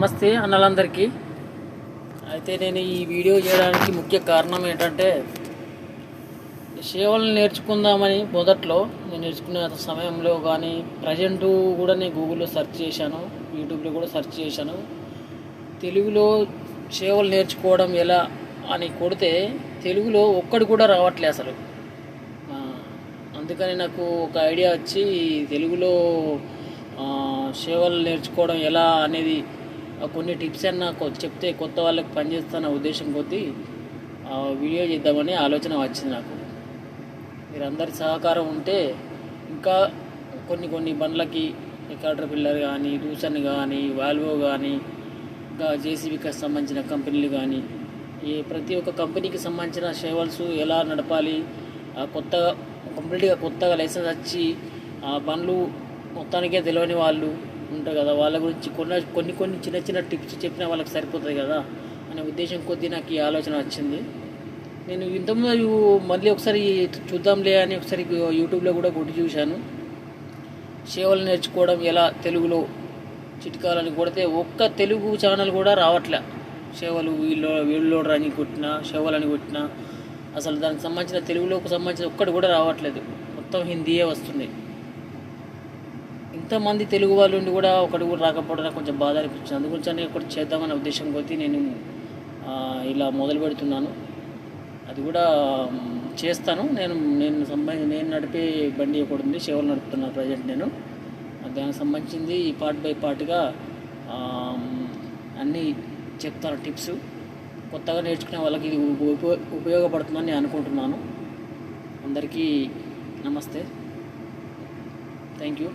నమస్తే అన్నలందరికీ. అయితే నేను ఈ వీడియో చేయడానికి ముఖ్య కారణం ఏంటంటే సేవలను నేర్చుకుందామని మొదట్లో నేను నేర్చుకునే సమయంలో కానీ ప్రజెంట్ కూడా నేను గూగుల్లో సెర్చ్ చేశాను యూట్యూబ్లో కూడా సెర్చ్ చేశాను. తెలుగులో సేవలు నేర్చుకోవడం ఎలా అని కొడితే తెలుగులో ఒక్కడు కూడా రావట్లే అసలు. అందుకని నాకు ఒక ఐడియా వచ్చి తెలుగులో సేవలు నేర్చుకోవడం ఎలా అనేది కొన్ని టిప్స్ అన్న చెప్తే కొత్త వాళ్ళకి పనిచేస్తున్న ఉద్దేశం కొద్దీ వీడియో చేద్దామని ఆలోచన వచ్చింది నాకు. మీరందరి సహకారం ఉంటే ఇంకా కొన్ని కొన్ని బండ్లకి ఎకాటర్ పిల్లర్ కానీ రూసన్ కానీ వాల్వో కానీ ఇంకా జేసీబీకి సంబంధించిన కంపెనీలు కానీ ఈ ప్రతి ఒక్క కంపెనీకి సంబంధించిన సేవల్స్ ఎలా నడపాలి ఆ కొత్తగా కంప్లీట్గా కొత్తగా లైసెన్స్ వచ్చి ఆ బండ్లు మొత్తానికే తెలియని వాళ్ళు ఉంటారు కదా వాళ్ళ గురించి కొన్ని కొన్ని కొన్ని చిన్న చిన్న టిప్స్ చెప్పినా వాళ్ళకి సరిపోతుంది కదా అనే ఉద్దేశం కొద్దీ నాకు ఈ ఆలోచన వచ్చింది. నేను ఇంతకుముందు మళ్ళీ ఒకసారి చూద్దాంలే అని ఒకసారి యూట్యూబ్లో కూడా కొట్టి చూశాను. సేవలు నేర్చుకోవడం ఎలా తెలుగులో చిట్కాలని కొడితే ఒక్క తెలుగు ఛానల్ కూడా రావట్లే. సేవలు వీళ్ళు వీళ్ళు అని కొట్టినా సేవలని కొట్టినా అసలు దానికి సంబంధించిన తెలుగులోకి సంబంధించిన ఒక్కటి కూడా రావట్లేదు. మొత్తం హిందీయే వస్తుంది. ఇంతమంది తెలుగు వాళ్ళు ఉండి కూడా ఒకటి కూడా రాకపోవడం నాకు కొంచెం బాధ అనిపించింది. అందుగురించి ఒకటి చేద్దామనే ఉద్దేశం కొద్దీ నేను ఇలా మొదలు పెడుతున్నాను. అది కూడా చేస్తాను. నేను నేను సంబంధించి నేను నడిపే బండి ఒకటి ఉంది సేవలు నడుపుతున్నాను ప్రజెంట్ నేను. దానికి సంబంధించింది ఈ పార్ట్ బై పార్ట్గా అన్నీ చెప్తాను టిప్స్. కొత్తగా నేర్చుకునే వాళ్ళకి ఇది ఉప ఉపయోగపడుతుందని నేను అనుకుంటున్నాను. అందరికీ నమస్తే. Thank you.